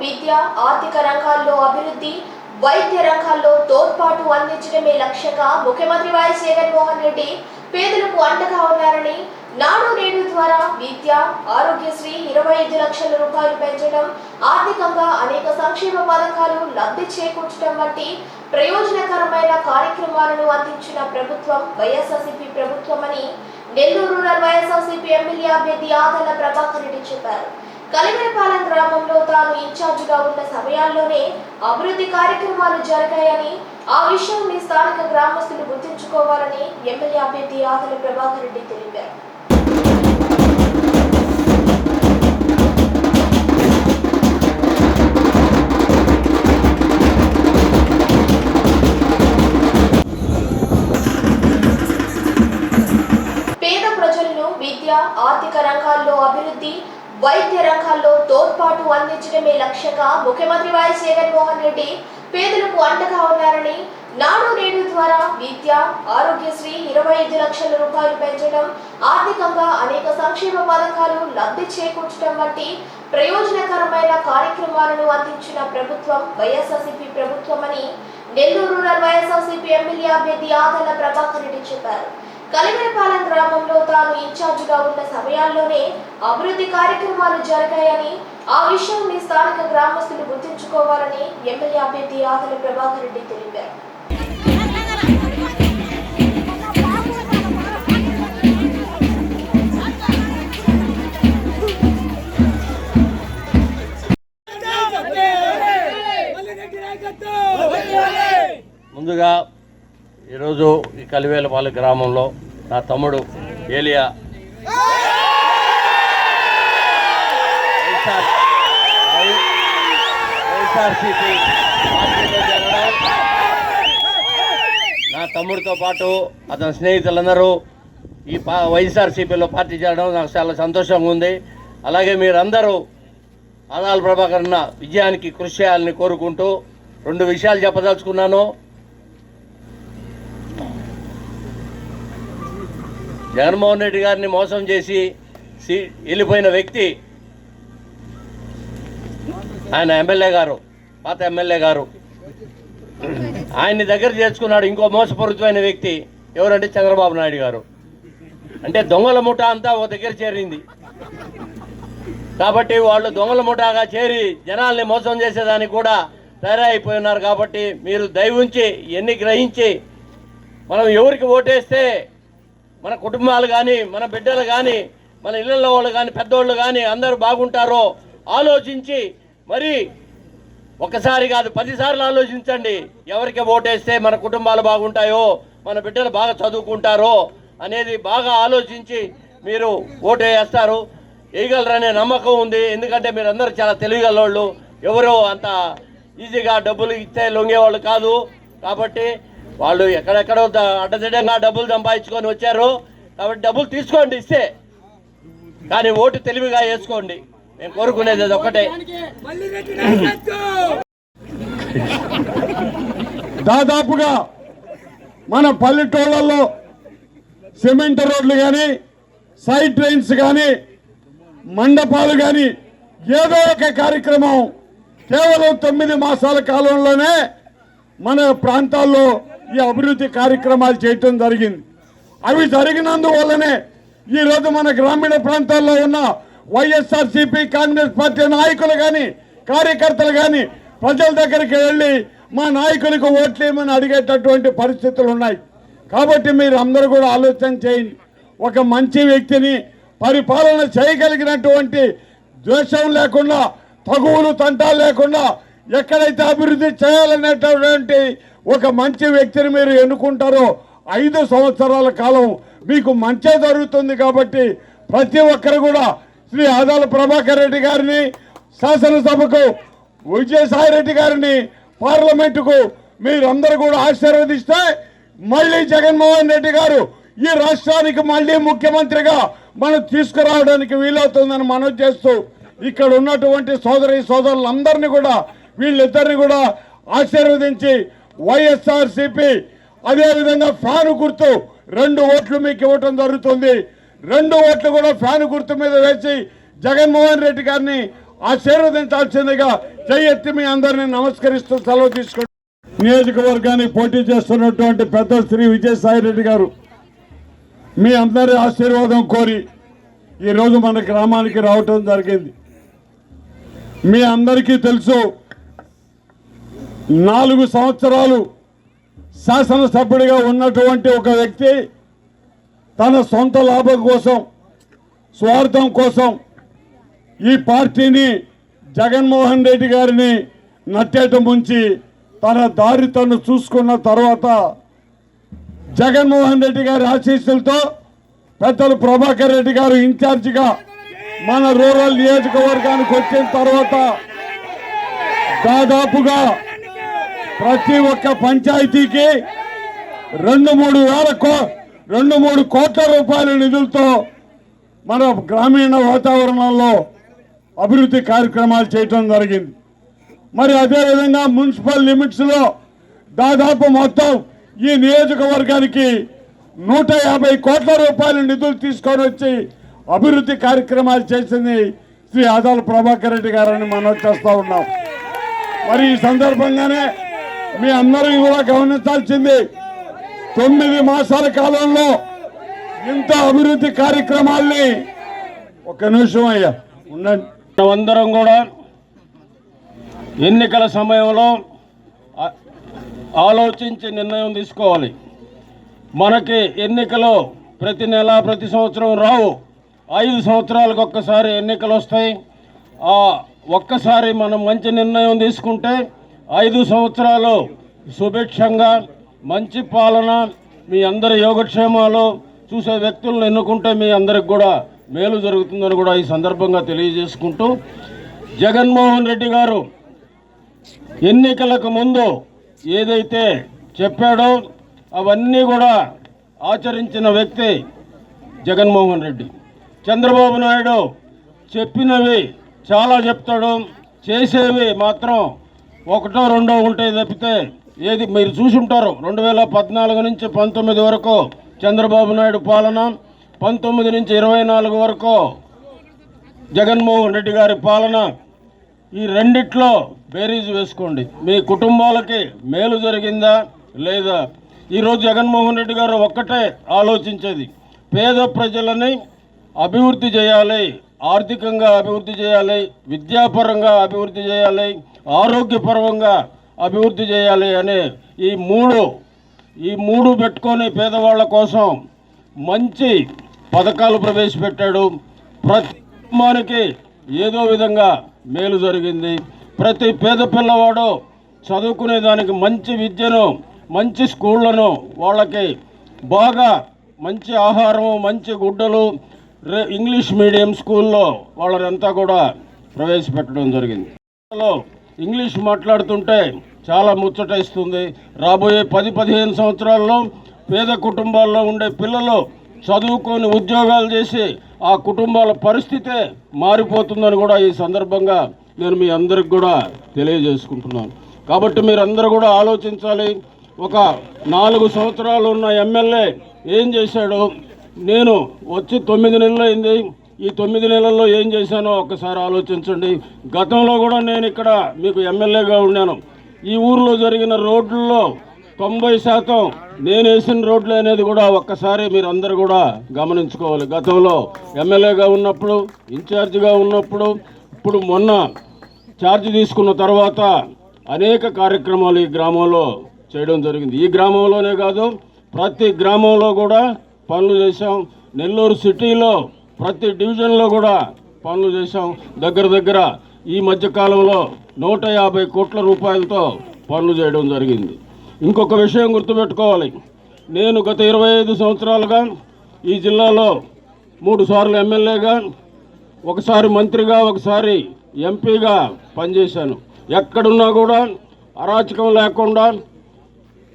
విద్య ఆర్థిక రంగాల్లో అభివృద్ధి వైద్య రంగాల్లో తోడ్పాటు అందించడమే లక్ష్యంగా ముఖ్యమంత్రి వైఎస్ జగన్మోహన్ రెడ్డి పేదలకు అండగా ఉన్నారని నాడు నేడు ద్వారా విద్య ఆరోగ్యశ్రీ ఇరవై ఐదు లక్షల రూపాయలు పెంచడం ఆర్థికంగా అనేక సంక్షేమ పథకాలు లబ్ధి చేకూర్చడం వంటి ప్రయోజనకరమైన కార్యక్రమాలను అందించిన ప్రభుత్వం వైఎస్ఆర్సీపీ ప్రభుత్వమని నెల్లూరు రూరల్ వైఎస్ఆర్సీపీ ఎమ్మెల్యే అభ్యర్థి ఆదల ప్రభాకర్ రెడ్డి చెప్పారు. కలివేపాలెం గ్రామంలో తాను ఇన్ఛార్జిగా ఉన్న సమయాల్లోనే అభివృద్ధి కార్యక్రమాలు జరిగాయని ఆ విషయాన్ని స్థానిక గ్రామస్తులు గుర్తుంచుకోవాలని ఎమ్మెల్యే అభ్యర్థి ఆదల ప్రభాకర్ రెడ్డి తెలిపారు. పేద ప్రజలను విద్య ఆర్థిక రంగాల్లో అభివృద్ధి వైద్య రంగాల్లో తోడ్పాటు అందించడమే లక్ష్యంగా ముఖ్యమంత్రి వైఎస్ జగన్మోహన్ రెడ్డి పేదలకు అండగా ఉన్నారని నాడు నేడు ద్వారా విద్య ఆరోగ్యశ్రీ ఇరవై ఐదు లక్షల రూపాయలు పెంచడం ఆర్థికంగా అనేక సంక్షేమ పథకాలు లబ్ధి చేకూర్చడం వంటి ప్రయోజనకరమైన కార్యక్రమాలను అందించిన ప్రభుత్వం వైఎస్ఆర్సీపీ ప్రభుత్వమని నెల్లూరు రూరల్ వైఎస్ఆర్సీపీ ఎమ్మెల్యే అభ్యర్థి ఆదల ప్రభాకర్ రెడ్డి చెప్పారు. కలివేపాలెం గ్రామంలో తాను ఇన్ఛార్జిగా ఉన్న సమయాల్లోనే అభివృద్ధి కార్యక్రమాలు జరిగాయని ఆ విషయాన్ని స్థానిక గ్రామస్తులు గుర్తుంచుకోవాలని ఎమ్మెల్యే అభ్యర్థి ఆదల ప్రభాకర్ రెడ్డి తెలిపారు. ముందుగా ఈరోజు ఈ కలివేలపాలెం గ్రామంలో నా తమ్ముడు ఏలియా. వైఎస్ఆర్ వైఎస్ఆర్సీపీ పార్టీలో చేరడం నా తమ్ముడితో పాటు అతని స్నేహితులందరూ ఈ పా వైఎస్ఆర్సీపీలో పార్టీ చేరడం నాకు చాలా సంతోషంగా ఉంది. అలాగే మీరందరూ ఆదాల ప్రభాకర్ విజయానికి కృషి చేయాలని కోరుకుంటూ రెండు విషయాలు చెప్పదలుచుకున్నాను. జగన్మోహన్ రెడ్డి గారిని మోసం చేసి సి- వెళ్ళిపోయిన వ్యక్తి ఆయన ఎమ్మెల్యే గారు పాత ఎమ్మెల్యే గారు. ఆయన్ని దగ్గర చేర్చుకున్నాడు ఇంకో మోసపూరితమైన వ్యక్తి. ఎవరంటే చంద్రబాబు నాయుడు గారు. అంటే దొంగల ముఠ అంతా ఒక దగ్గర చేరింది. కాబట్టి వాళ్ళు దొంగల ముఠాగా చేరి జనాల్ని మోసం చేసేదానికి కూడా తయారైపోయి ఉన్నారు. కాబట్టి మీరు దయవుంచి ఎన్ని గ్రహించి మనం ఎవరికి ఓటేస్తే మన కుటుంబాలు కానీ మన బిడ్డలు కానీ మన ఇళ్ళల్లో వాళ్ళు కానీ పెద్దోళ్ళు కానీ అందరూ బాగుంటారో ఆలోచించి మరి ఒకసారి కాదు పదిసార్లు ఆలోచించండి. ఎవరికి ఓటేస్తే మన కుటుంబాలు బాగుంటాయో మన బిడ్డలు బాగా చదువుకుంటారో అనేది బాగా ఆలోచించి మీరు ఓటు వేస్తారు. వేయగలరనే నమ్మకం ఉంది. ఎందుకంటే మీరు అందరూ చాలా తెలియగలవాళ్ళు ఎవరో అంత ఈజీగా డబ్బులు ఇస్తే లొంగేవాళ్ళు కాదు. కాబట్టి వాళ్ళు ఎక్కడెక్కడో అడ్డదిడంగా డబ్బులు సంపాదించుకొని వచ్చారు. కాబట్టి డబ్బులు తీసుకోండి ఇస్తే. కానీ ఓటు తెలివిగా వేసుకోండి. మేము కోరుకునేది అది ఒకటే దాదాపుగా మన పల్లెటూళ్ళల్లో సిమెంట్ రోడ్లు కానీ సైడ్ ట్రైన్స్ కానీ మండపాలు కానీ ఏదో ఒక కార్యక్రమం కేవలం తొమ్మిది మాసాల కాలంలోనే మన ప్రాంతాల్లో ఈ అభివృద్ధి కార్యక్రమాలు చేయటం జరిగింది. అవి జరిగినందువల్లనే ఈరోజు మన గ్రామీణ ప్రాంతాల్లో ఉన్న వైఎస్ఆర్సీపీ కాంగ్రెస్ పార్టీ నాయకులు కానీ కార్యకర్తలు కానీ ప్రజల దగ్గరికి వెళ్ళి మా నాయకునికి ఓట్లేమని అడిగేటటువంటి పరిస్థితులు ఉన్నాయి. కాబట్టి మీరు అందరూ కూడా ఆలోచన చేయండి. ఒక మంచి వ్యక్తిని పరిపాలన చేయగలిగినటువంటి ద్వేషం లేకుండా తగువులు తంటాలు లేకుండా ఎక్కడైతే అభివృద్ధి చేయాలనేటటువంటి ఒక మంచి వ్యక్తిని మీరు ఎన్నుకుంటారో ఐదు సంవత్సరాల కాలం మీకు మంచే జరుగుతుంది కాబట్టి ప్రతి ఒక్కరు కూడా శ్రీ ఆదాల ప్రభాకర్ రెడ్డి గారిని శాసనసభకు విజయసాయి రెడ్డి గారిని పార్లమెంటుకు మీరందరూ కూడా ఆశీర్వదిస్తే మళ్ళీ జగన్మోహన్ రెడ్డి గారు ఈ రాష్ట్రానికి మళ్ళీ ముఖ్యమంత్రిగా మనం తీసుకురావడానికి వీలవుతుందని మనం చేస్తూ ఇక్కడ ఉన్నటువంటి సోదరి సోదరులందరినీ కూడా వీళ్ళిద్దరిని కూడా ఆశీర్వదించి వైఎస్ఆర్ సిపి అదేవిధంగా ఫ్యాను గుర్తు రెండు ఓట్లు మీకు ఇవ్వటం జరుగుతుంది. రెండు ఓట్లు కూడా ఫ్యాను గుర్తు మీద వేసి జగన్మోహన్ రెడ్డి గారిని ఆశీర్వదించాల్సిందిగా చెయ్యెత్తి మీ అందరినీ నమస్కరిస్తూ సెలవు తీసుకుంటాం నియోజకవర్గానికి పోటీ చేస్తున్నటువంటి పెద్ద శ్రీ విజయసాయి రెడ్డి గారు మీ అందరి ఆశీర్వాదం కోరి ఈరోజు మన గ్రామానికి రావటం జరిగింది. మీ అందరికీ తెలుసు నాలుగు సంవత్సరాలు శాసనసభ్యుడిగా ఉన్నటువంటి ఒక వ్యక్తి తన సొంత లాభం కోసం స్వార్థం కోసం ఈ పార్టీని జగన్మోహన్ రెడ్డి గారిని నట్టేట ముంచి తన దారి తను చూసుకున్న తర్వాత జగన్మోహన్ రెడ్డి గారి ఆశీస్సులతో పెద్దలు ప్రభాకర్ రెడ్డి గారు ఇన్ఛార్జిగా మన రూరల్ నియోజకవర్గానికి వచ్చిన తర్వాత దాదాపుగా ప్రతి ఒక్క పంచాయతీకి రెండు మూడు వేల కో రెండు మూడు కోట్ల రూపాయల నిధులతో మన గ్రామీణ వాతావరణంలో అభివృద్ధి కార్యక్రమాలు చేయటం జరిగింది. మరి అదేవిధంగా మున్సిపల్ లిమిట్స్లో దాదాపు మొత్తం ఈ నియోజకవర్గానికి నూట యాభై కోట్ల రూపాయల నిధులు తీసుకొని వచ్చి అభివృద్ధి కార్యక్రమాలు చేసింది శ్రీ ఆదాల ప్రభాకర్ రెడ్డి గారని మనం చేస్తూ ఉన్నాం. మరి ఈ సందర్భంగానే మీ అందరూ కూడా గమనించాల్సింది. తొమ్మిది మాసాల కాలంలో ఇంత అభివృద్ధి కార్యక్రమాల్ని ఒక నిమిషం అయ్యా ఉండండి. అందరం కూడా ఎన్నికల సమయంలో ఆలోచించి నిర్ణయం తీసుకోవాలి. మనకి ఎన్నికలు ప్రతి నెల ప్రతి సంవత్సరం రావు. ఐదు సంవత్సరాలకు ఒక్కసారి ఎన్నికలు వస్తాయి. ఒక్కసారి మనం మంచి నిర్ణయం తీసుకుంటే ఐదు సంవత్సరాలు సుభిక్షంగా మంచి పాలన మీ అందరి యోగక్షేమాలు చూసే వ్యక్తులను ఎన్నుకుంటే మీ అందరికి కూడా మేలు జరుగుతుందని కూడా ఈ సందర్భంగా తెలియజేసుకుంటూ జగన్మోహన్ రెడ్డి గారు ఎన్నికలకు ముందు ఏదైతే చెప్పాడో అవన్నీ కూడా ఆచరించిన వ్యక్తి జగన్మోహన్ రెడ్డి. చంద్రబాబు నాయుడు చెప్పినవి చాలా చెప్తాడు. చేసేవి మాత్రం ఒకటో రెండో ఉంటాయి తప్పితే ఏది మీరు చూసి ఉంటారు. రెండు వేల పద్నాలుగు నుంచి పంతొమ్మిది వరకు చంద్రబాబు నాయుడు పాలన పంతొమ్మిది నుంచి ఇరవై నాలుగు వరకు జగన్మోహన్ రెడ్డి గారి పాలన. ఈ రెండిట్లో బేరీజ్ వేసుకోండి. మీ కుటుంబాలకి మేలు జరిగిందా లేదా? ఈరోజు జగన్మోహన్ రెడ్డి గారు ఒక్కటే ఆలోచించేది. పేద ప్రజలని అభివృద్ధి చేయాలి. ఆర్థికంగా అభివృద్ధి చేయాలి విద్యాపరంగా అభివృద్ధి చేయాలి ఆరోగ్యపరంగా అభివృద్ధి చేయాలి అనే ఈ మూడు ఈ మూడు పెట్టుకొని పేదవాళ్ళ కోసం మంచి పథకాలు ప్రవేశపెట్టాడు. ప్రతి కుటుంబానికి ఏదో విధంగా మేలు జరిగింది. ప్రతి పేద పిల్లవాడు చదువుకునే దానికి మంచి విద్యను మంచి స్కూళ్ళను వాళ్ళకి బాగా మంచి ఆహారము మంచి గుడ్డలు ఇంగ్లీష్ మీడియం స్కూల్లో వాళ్ళనంతా కూడా ప్రవేశపెట్టడం జరిగింది. అందులో ఇంగ్లీష్ మాట్లాడుతుంటే చాలా ముచ్చట ఇస్తుంది. రాబోయే పది పదిహేను సంవత్సరాల్లో పేద కుటుంబాల్లో ఉండే పిల్లలు చదువుకొని ఉద్యోగాలు చేసి ఆ కుటుంబాల పరిస్థితే మారిపోతుందని కూడా ఈ సందర్భంగా నేను మీ అందరికి కూడా తెలియజేసుకుంటున్నాను. కాబట్టి మీరందరూ కూడా ఆలోచించాలి. ఒక నాలుగు సంవత్సరాలు ఉన్న ఎమ్మెల్యే ఏం చేశాడు? నేను వచ్చి తొమ్మిది నెలలు అయింది. ఈ తొమ్మిది నెలల్లో ఏం చేశానో ఒక్కసారి ఆలోచించండి. గతంలో కూడా నేను ఇక్కడ మీకు ఎమ్మెల్యేగా ఉన్నాను. ఈ ఊర్లో జరిగిన రోడ్లలో తొంభై శాతం నేను వేసిన రోడ్లు అనేది కూడా ఒక్కసారి మీరు అందరు కూడా గమనించుకోవాలి. గతంలో ఎమ్మెల్యేగా ఉన్నప్పుడు ఇన్ఛార్జిగా ఉన్నప్పుడు ఇప్పుడు మొన్న ఛార్జ్ తీసుకున్న తర్వాత అనేక కార్యక్రమాలు ఈ గ్రామంలో చేయడం జరిగింది. ఈ గ్రామంలోనే కాదు ప్రతి గ్రామంలో కూడా పనులు చేశాం. నెల్లూరు సిటీలో ప్రతి డివిజన్లో కూడా పనులు చేశాం. దగ్గర దగ్గర ఈ మధ్యకాలంలో నూట యాభై కోట్ల రూపాయలతో పనులు చేయడం జరిగింది. ఇంకొక విషయం గుర్తుపెట్టుకోవాలి. నేను గత ఇరవై ఐదు సంవత్సరాలుగా ఈ జిల్లాలో మూడు సార్లు ఎమ్మెల్యేగా ఒకసారి మంత్రిగా ఒకసారి ఎంపీగా పనిచేశాను. ఎక్కడున్నా కూడా అరాచకం లేకుండా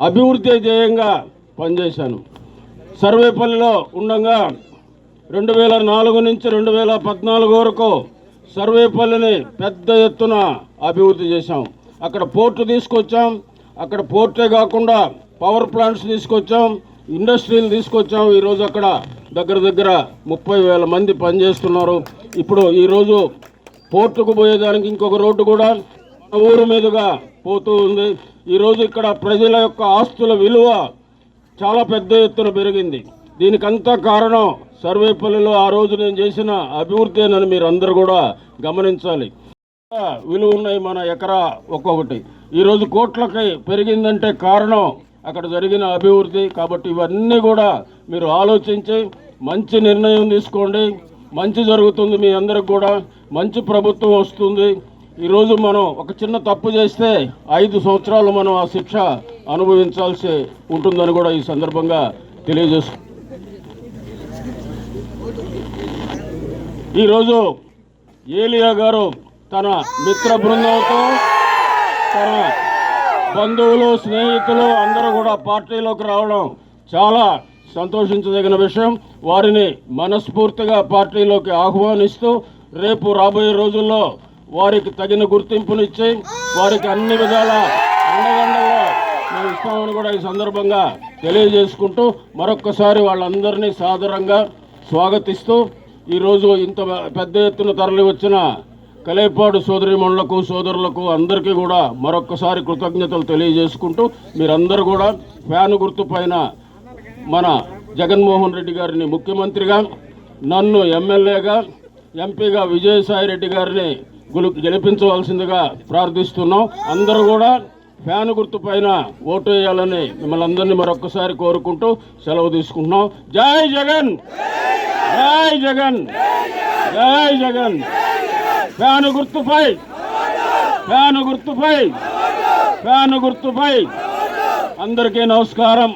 అభివృద్ధి ధ్యేయంగా పనిచేశాను. సర్వేపల్లిలో ఉండగా రెండు వేల నాలుగు నుంచి రెండు వేల పద్నాలుగు వరకు సర్వేపల్లిని పెద్ద ఎత్తున అభివృద్ధి చేశాం. అక్కడ పోర్టు తీసుకొచ్చాం. అక్కడ పోర్టే కాకుండా పవర్ ప్లాంట్స్ తీసుకొచ్చాం. ఇండస్ట్రీలు తీసుకొచ్చాం. ఈరోజు అక్కడ దగ్గర దగ్గర ముప్పై వేల మంది పనిచేస్తున్నారు. ఇప్పుడు ఈరోజు పోర్టుకు పోయేదానికి ఇంకొక రోడ్డు కూడా ఊరు మీదుగా పోతూ ఉంది. ఈరోజు ఇక్కడ ప్రజల యొక్క ఆస్తుల విలువ చాలా పెద్ద ఎత్తున పెరిగింది. దీనికంతా కారణం సర్వేపల్లిలో ఆ రోజు నేను చేసిన అభివృద్ధి మీరు అందరూ కూడా గమనించాలి. విలువ ఉన్నాయి మన ఎకరా ఒక్కొక్కటి. ఈరోజు కోట్లకి పెరిగిందంటే కారణం అక్కడ జరిగిన అభివృద్ధి. కాబట్టి ఇవన్నీ కూడా మీరు ఆలోచించి మంచి నిర్ణయం తీసుకోండి. మంచి జరుగుతుంది మీ అందరికి కూడా. మంచి ప్రభుత్వం వస్తుంది. ఈరోజు మనం ఒక చిన్న తప్పు చేస్తే ఐదు సంవత్సరాలు మనం ఆ శిక్ష అనుభవించాల్సి ఉంటుందని కూడా ఈ సందర్భంగా తెలియజేసు ఈరోజు ఏలియా గారు తన మిత్ర బృందంతో తన బంధువులు స్నేహితులు అందరూ కూడా పార్టీలోకి రావడం చాలా సంతోషించదగిన విషయం. వారిని మనస్ఫూర్తిగా పార్టీలోకి ఆహ్వానిస్తూ రేపు రాబోయే రోజుల్లో వారికి తగిన గుర్తింపునిచ్చి వారికి అన్ని విధాల మేము కూడా ఈ సందర్భంగా తెలియజేసుకుంటూ మరొక్కసారి వాళ్ళందరినీ సాదరంగా స్వాగతిస్తూ ఈరోజు ఇంత పెద్ద ఎత్తున తరలి వచ్చిన కలేపాడు సోదరిమణులకు సోదరులకు అందరికీ కూడా మరొక్కసారి కృతజ్ఞతలు తెలియజేసుకుంటూ మీరందరూ కూడా ఫ్యాన్ గుర్తు పైన మన జగన్మోహన్ రెడ్డి గారిని ముఖ్యమంత్రిగా నన్ను ఎమ్మెల్యేగా ఎంపీగా విజయసాయి రెడ్డి గారిని గెలిపించవలసిందిగా ప్రార్థిస్తున్నాం. అందరూ కూడా ఫ్యాన్ గుర్తు పైన ఓటు వేయాలని మిమ్మల్ని అందరినీ మరొక్కసారి కోరుకుంటూ సెలవు తీసుకుంటున్నాం. జై జగన్! జై జగన్! జై జగన్! ఫ్యాన్ గుర్తుపై ఫ్యాను గుర్తుపై ఫ్యాన్ గుర్తుపై అందరికీ నమస్కారం.